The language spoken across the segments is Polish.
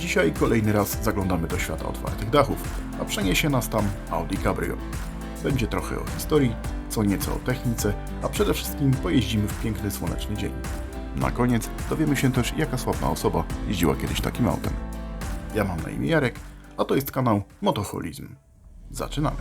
Dzisiaj kolejny raz zaglądamy do świata otwartych dachów, a przeniesie nas tam Audi Cabrio. Będzie trochę o historii, co nieco o technice, a przede wszystkim pojeździmy w piękny słoneczny dzień. Na koniec dowiemy się też, jaka sławna osoba jeździła kiedyś takim autem. Ja mam na imię Jarek, a to jest kanał Motoholizm. Zaczynamy.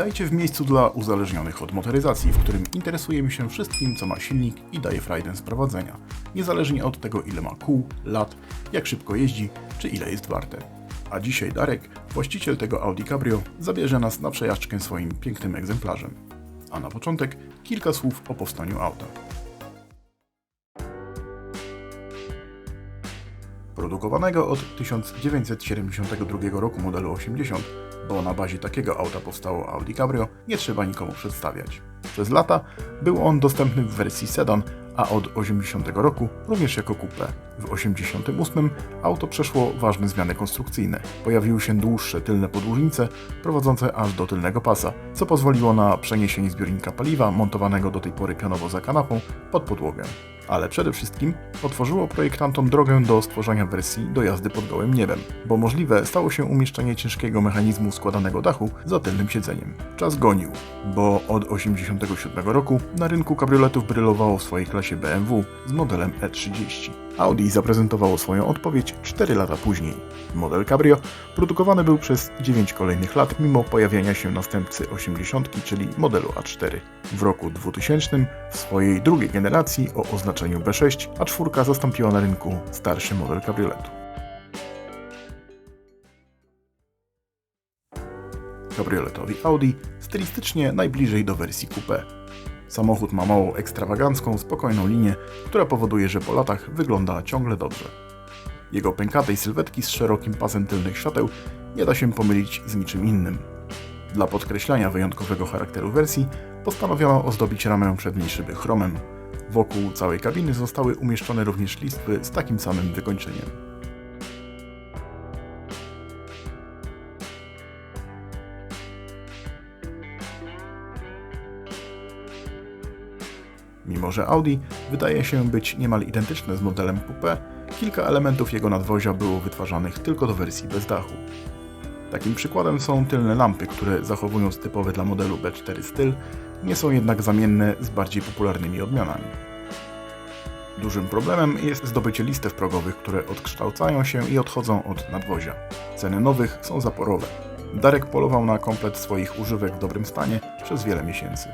Witajcie w miejscu dla uzależnionych od motoryzacji, w którym interesujemy się wszystkim, co ma silnik i daje frajdę z prowadzenia, niezależnie od tego, ile ma kół, lat, jak szybko jeździ, czy ile jest warte. A dzisiaj Darek, właściciel tego Audi Cabrio, zabierze nas na przejażdżkę swoim pięknym egzemplarzem. A na początek kilka słów o powstaniu auta. Produkowanego od 1972 roku modelu 80, bo na bazie takiego auta powstało Audi Cabrio, nie trzeba nikomu przedstawiać. Przez lata był on dostępny w wersji sedan, a od 80 roku również jako coupé. W 88 auto przeszło ważne zmiany konstrukcyjne. Pojawiły się dłuższe tylne podłużnice prowadzące aż do tylnego pasa, co pozwoliło na przeniesienie zbiornika paliwa montowanego do tej pory pionowo za kanapą pod podłogę. Ale przede wszystkim otworzyło projektantom drogę do stworzenia wersji do jazdy pod gołym niebem, bo możliwe stało się umieszczenie ciężkiego mechanizmu składanego dachu za tylnym siedzeniem. Czas gonił, bo od 87 roku na rynku kabrioletów brylowało w swojej klasie BMW z modelem E30. Audi zaprezentowało swoją odpowiedź 4 lata później. Model Cabrio produkowany był przez 9 kolejnych lat mimo pojawiania się następcy 80, czyli modelu A4. W roku 2000 w swojej drugiej generacji o oznaczeniu B6 A4 zastąpiła na rynku starszy model kabrioletu. Kabrioletowi Audi stylistycznie najbliżej do wersji coupé. Samochód ma mało ekstrawagancką, spokojną linię, która powoduje, że po latach wygląda ciągle dobrze. Jego pękatej sylwetki z szerokim pasem tylnych świateł nie da się pomylić z niczym innym. Dla podkreślania wyjątkowego charakteru wersji postanowiono ozdobić ramę przedniej szyby chromem. Wokół całej kabiny zostały umieszczone również listwy z takim samym wykończeniem. Mimo, że Audi wydaje się być niemal identyczne z modelem coupé, kilka elementów jego nadwozia było wytwarzanych tylko do wersji bez dachu. Takim przykładem są tylne lampy, które zachowując typowy dla modelu B4 styl, nie są jednak zamienne z bardziej popularnymi odmianami. Dużym problemem jest zdobycie listew progowych, które odkształcają się i odchodzą od nadwozia. Ceny nowych są zaporowe. Darek polował na komplet swoich używek w dobrym stanie przez wiele miesięcy.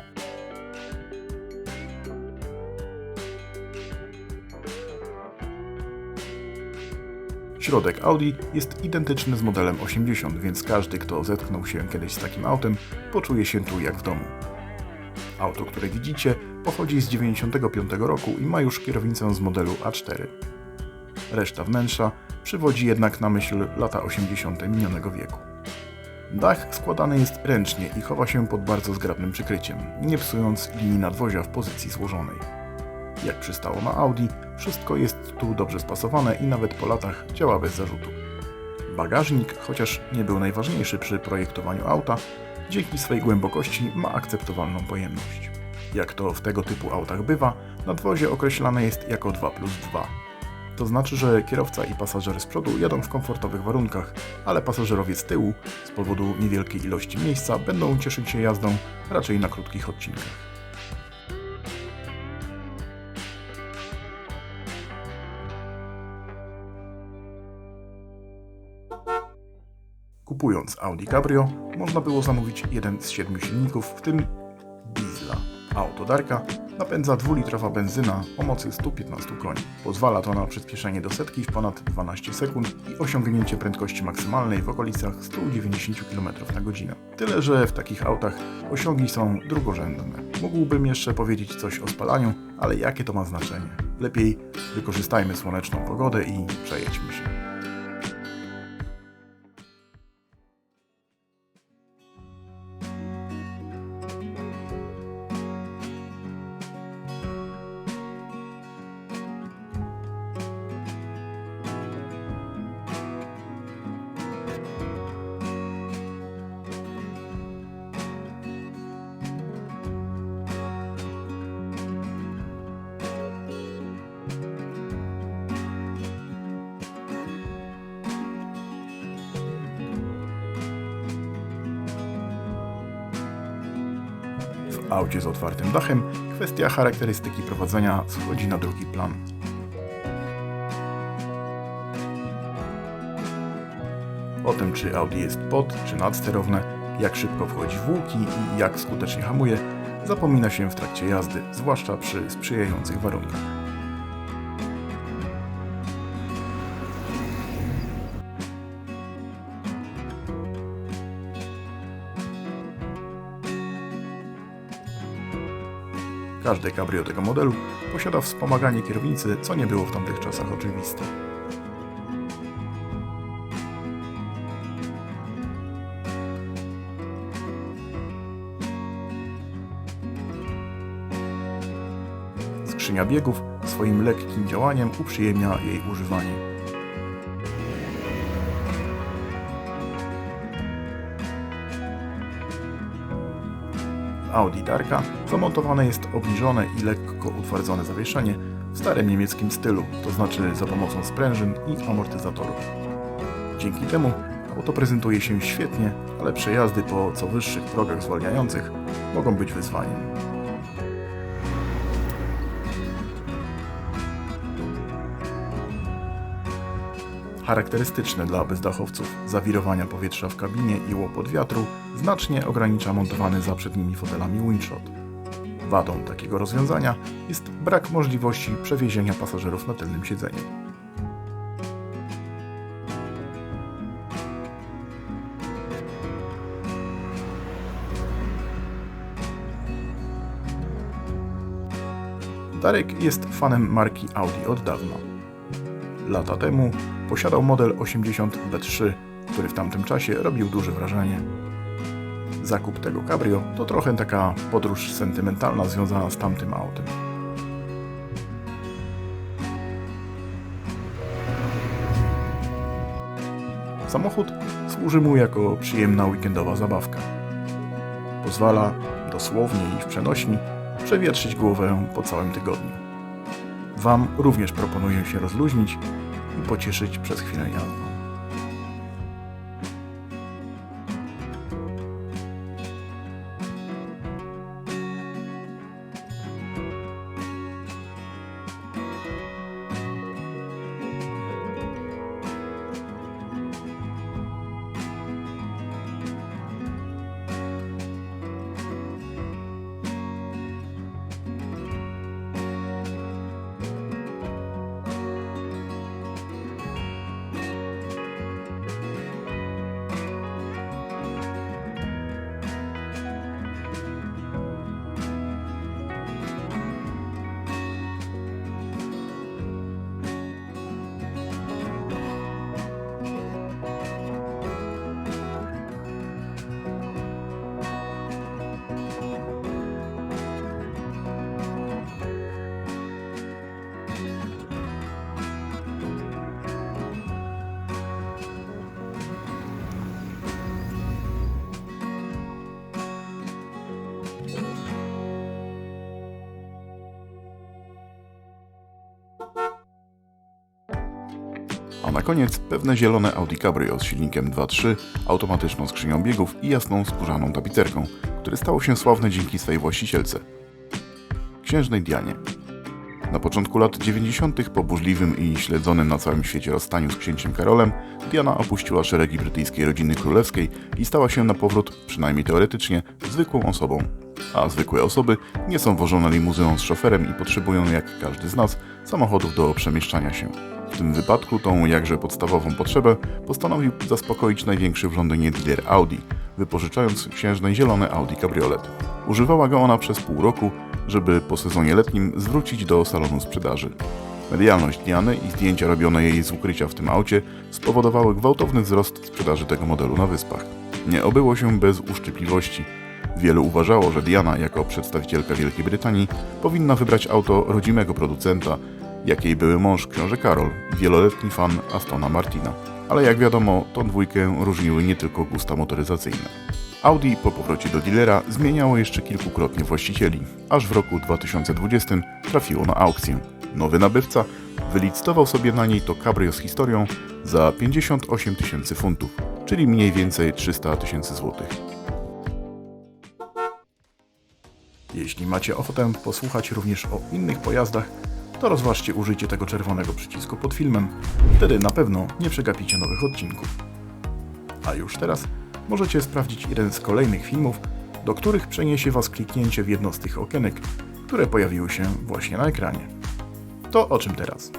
Środek Audi jest identyczny z modelem 80, więc każdy, kto zetknął się kiedyś z takim autem, poczuje się tu jak w domu. Auto, które widzicie, pochodzi z 95 roku i ma już kierownicę z modelu A4. Reszta wnętrza przywodzi jednak na myśl lata 80. minionego wieku. Dach składany jest ręcznie i chowa się pod bardzo zgrabnym przykryciem, nie psując linii nadwozia w pozycji złożonej. Jak przystało na Audi, wszystko jest tu dobrze spasowane i nawet po latach działa bez zarzutu. Bagażnik, chociaż nie był najważniejszy przy projektowaniu auta, dzięki swej głębokości ma akceptowalną pojemność. Jak to w tego typu autach bywa, nadwozie określane jest jako 2 plus 2. To znaczy, że kierowca i pasażer z przodu jadą w komfortowych warunkach, ale pasażerowie z tyłu, z powodu niewielkiej ilości miejsca, będą cieszyć się jazdą raczej na krótkich odcinkach. Kupując Audi Cabrio, można było zamówić jeden z siedmiu silników, w tym diesla. Auto Darka napędza dwulitrowa benzyna o mocy 115 koni. Pozwala to na przyspieszenie do setki w ponad 12 sekund i osiągnięcie prędkości maksymalnej w okolicach 190 km na godzinę. Tyle, że w takich autach osiągi są drugorzędne. Mógłbym jeszcze powiedzieć coś o spalaniu, ale jakie to ma znaczenie? Lepiej wykorzystajmy słoneczną pogodę i przejedźmy się. Aucie z otwartym dachem kwestia charakterystyki prowadzenia schodzi na drugi plan. O tym, czy Audi jest pod czy nadsterowne, jak szybko wchodzi w łuki i jak skutecznie hamuje, zapomina się w trakcie jazdy, zwłaszcza przy sprzyjających warunkach. Każde cabrio tego modelu posiada wspomaganie kierownicy, co nie było w tamtych czasach oczywiste. Skrzynia biegów swoim lekkim działaniem uprzyjemnia jej używanie. Audi Darka zamontowane jest obniżone i lekko utwardzone zawieszenie w starym niemieckim stylu, to znaczy za pomocą sprężyn i amortyzatorów. Dzięki temu auto prezentuje się świetnie, ale przejazdy po co wyższych progach zwalniających mogą być wyzwaniem. Charakterystyczne dla bezdachowców zawirowania powietrza w kabinie i łopot wiatru znacznie ogranicza montowany za przednimi fotelami windshot. Wadą takiego rozwiązania jest brak możliwości przewiezienia pasażerów na tylnym siedzeniu. Darek jest fanem marki Audi od dawna. Lata temu posiadał model 80 B3, który w tamtym czasie robił duże wrażenie. Zakup tego cabrio to trochę taka podróż sentymentalna związana z tamtym autem. Samochód służy mu jako przyjemna weekendowa zabawka. Pozwala, dosłownie i w przenośni, przewietrzyć głowę po całym tygodniu. Wam również proponuję się rozluźnić i pocieszyć przez chwilę jazdą. A na koniec pewne zielone Audi Cabrio z silnikiem 2.3, automatyczną skrzynią biegów i jasną skórzaną tapicerką, które stało się sławne dzięki swej właścicielce. Księżnej Dianie. Na początku lat 90. po burzliwym i śledzonym na całym świecie rozstaniu z księciem Karolem, Diana opuściła szeregi brytyjskiej rodziny królewskiej i stała się na powrót, przynajmniej teoretycznie, zwykłą osobą. A zwykłe osoby nie są wożone limuzyną z szoferem i potrzebują, jak każdy z nas, samochodów do przemieszczania się. W tym wypadku tą jakże podstawową potrzebę postanowił zaspokoić największy w Londynie dealer Audi, wypożyczając księżnej zielone Audi Cabriolet. Używała go ona przez pół roku, żeby po sezonie letnim zwrócić do salonu sprzedaży. Medialność Diany i zdjęcia robione jej z ukrycia w tym aucie spowodowały gwałtowny wzrost sprzedaży tego modelu na wyspach. Nie obyło się bez uszczypliwości. Wielu uważało, że Diana, jako przedstawicielka Wielkiej Brytanii, powinna wybrać auto rodzimego producenta, jakiej były mąż książę Karol wieloletni fan Astona Martina. Ale jak wiadomo, tą dwójkę różniły nie tylko gusta motoryzacyjne. Audi po powrocie do dealera zmieniało jeszcze kilkukrotnie właścicieli, aż w roku 2020 trafiło na aukcję. Nowy nabywca wylicytował sobie na niej to cabrio z historią za 58 tysięcy funtów, czyli mniej więcej 300 tysięcy złotych. Jeśli macie ochotę posłuchać również o innych pojazdach, to rozważcie użycie tego czerwonego przycisku pod filmem. Wtedy na pewno nie przegapicie nowych odcinków. A już teraz możecie sprawdzić jeden z kolejnych filmów, do których przeniesie Was kliknięcie w jedno z tych okienek, które pojawiły się właśnie na ekranie. To o czym teraz?